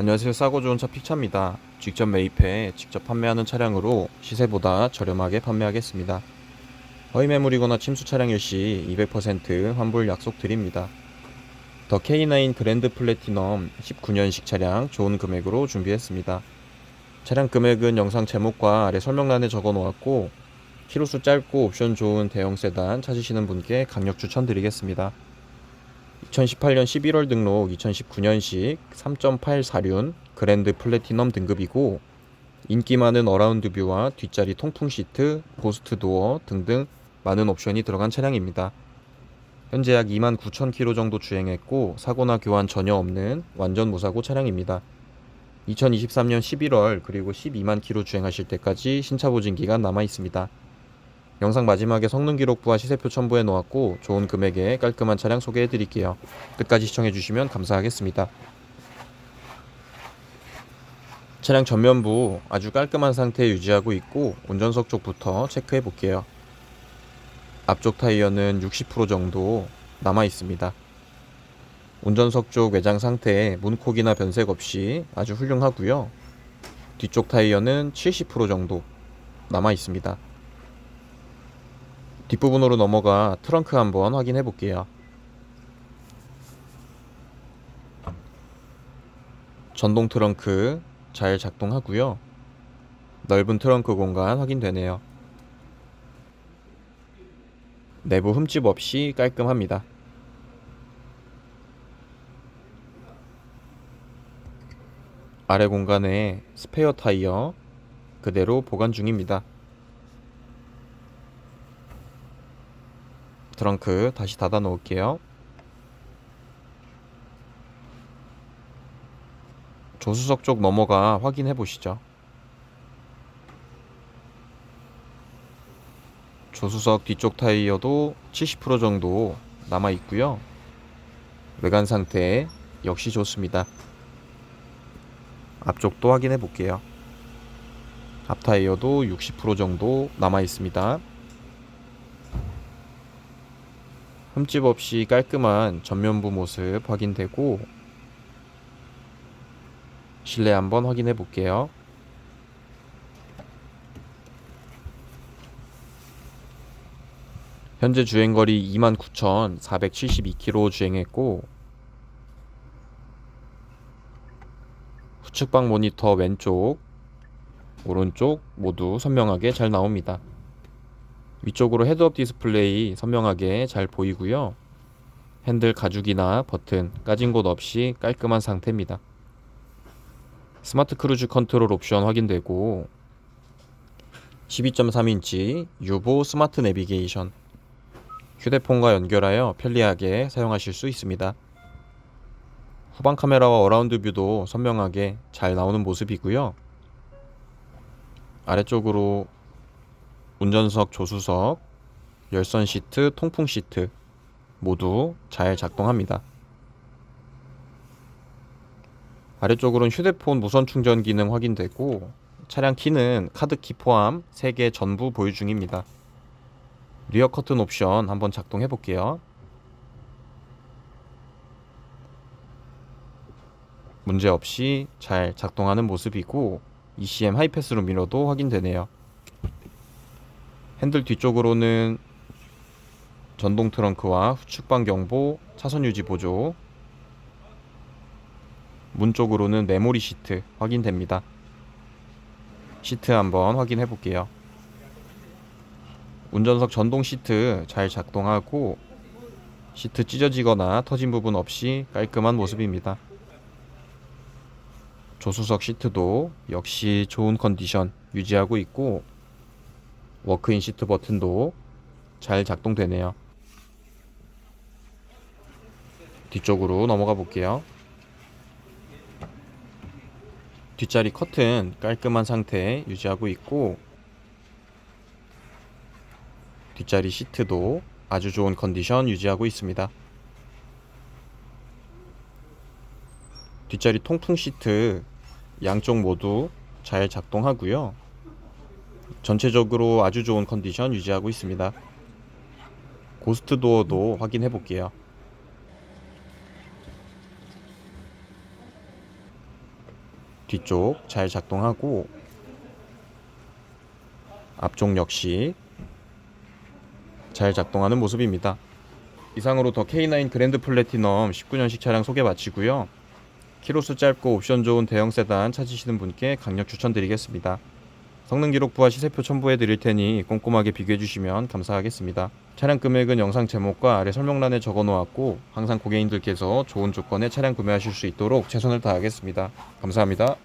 안녕하세요. 싸고 좋은 차 픽차입니다. 직접 매입해 직접 판매하는 차량으로 시세보다 저렴하게 판매하겠습니다. 허위 매물이거나 침수 차량일 시 200% 환불 약속 드립니다. 더 K9 그랜드 플래티넘 19년식 차량 좋은 금액으로 준비했습니다. 차량 금액은 영상 제목과 아래 설명란에 적어 놓았고 키로수 짧고 옵션 좋은 대형 세단 찾으시는 분께 강력 추천드리겠습니다. 2018년 11월 등록 2019년식 3.8사륜 그랜드 플래티넘 등급이고 인기 많은 어라운드 뷰와 뒷자리 통풍 시트, 고스트 도어 등등 많은 옵션이 들어간 차량입니다. 현재 약 29,000km 정도 주행했고 사고나 교환 전혀 없는 완전 무사고 차량입니다. 2023년 11월 그리고 12만 km 주행하실 때까지 신차 보증 기간 남아 있습니다. 영상 마지막에 성능 기록부와 시세표 첨부해 놓았고 좋은 금액에 깔끔한 차량 소개해 드릴게요. 끝까지 시청해 주시면 감사하겠습니다. 차량 전면부 아주 깔끔한 상태 유지하고 있고 운전석 쪽부터 체크해 볼게요. 앞쪽 타이어는 60% 정도 남아 있습니다. 운전석 쪽 외장 상태 문콕이나 변색 없이 아주 훌륭하고요. 뒤쪽 타이어는 70% 정도 남아 있습니다. 뒷부분으로 넘어가 트렁크 한번 확인해 볼게요. 전동 트렁크 잘 작동하고요. 넓은 트렁크 공간 확인되네요. 내부 흠집 없이 깔끔합니다. 아래 공간에 스페어 타이어 그대로 보관 중입니다. 트렁크 다시 닫아 놓을게요. 조수석 쪽 넘어가 확인해 보시죠. 조수석 뒤쪽 타이어도 70% 정도 남아 있고요. 외관 상태 역시 좋습니다. 앞쪽도 확인해 볼게요. 앞 타이어도 60% 정도 남아 있습니다. 흠집 없이 깔끔한 전면부 모습 확인되고 실내 한번 확인해 볼게요. 현재 주행거리 29,472km 주행했고 후측방 모니터 왼쪽, 오른쪽 모두 선명하게 잘 나옵니다. 위쪽으로 헤드업 디스플레이 선명하게 잘 보이고요. 핸들 가죽이나 버튼 까진 곳 없이 깔끔한 상태입니다. 스마트 크루즈 컨트롤 옵션 확인되고 12.3인치 유보 스마트 내비게이션 휴대폰과 연결하여 편리하게 사용하실 수 있습니다. 후방 카메라와 어라운드 뷰도 선명하게 잘 나오는 모습이고요. 아래쪽으로 운전석, 조수석, 열선 시트, 통풍 시트 모두 잘 작동합니다. 아래쪽으로는 휴대폰 무선 충전 기능 확인되고 차량 키는 카드 키 포함 3개 전부 보유 중입니다. 리어 커튼 옵션 한번 작동해 볼게요. 문제 없이 잘 작동하는 모습이고 ECM 하이패스로 미러도 확인되네요. 핸들 뒤쪽으로는 전동 트렁크와 후측방 경보, 차선 유지 보조, 문 쪽으로는 메모리 시트 확인됩니다. 시트 한번 확인해 볼게요. 운전석 전동 시트 잘 작동하고 시트 찢어지거나 터진 부분 없이 깔끔한 모습입니다. 조수석 시트도 역시 좋은 컨디션 유지하고 있고 워크인 시트 버튼도 잘 작동되네요. 뒤쪽으로 넘어가 볼게요. 뒷자리 커튼 깔끔한 상태 유지하고 있고 뒷자리 시트도 아주 좋은 컨디션 유지하고 있습니다. 뒷자리 통풍 시트 양쪽 모두 잘 작동하고요. 전체적으로 아주 좋은 컨디션 유지하고 있습니다. 고스트 도어도 확인해 볼게요. 뒤쪽 잘 작동하고 앞쪽 역시 잘 작동하는 모습입니다. 이상으로 더 K9 그랜드 플래티넘 19년식 차량 소개 마치고요. 키로수 짧고 옵션 좋은 대형 세단 찾으시는 분께 강력 추천드리겠습니다. 성능 기록부와 시세표 첨부해 드릴 테니 꼼꼼하게 비교해 주시면 감사하겠습니다. 차량 금액은 영상 제목과 아래 설명란에 적어 놓았고 항상 고객님들께서 좋은 조건의 차량 구매하실 수 있도록 최선을 다하겠습니다. 감사합니다.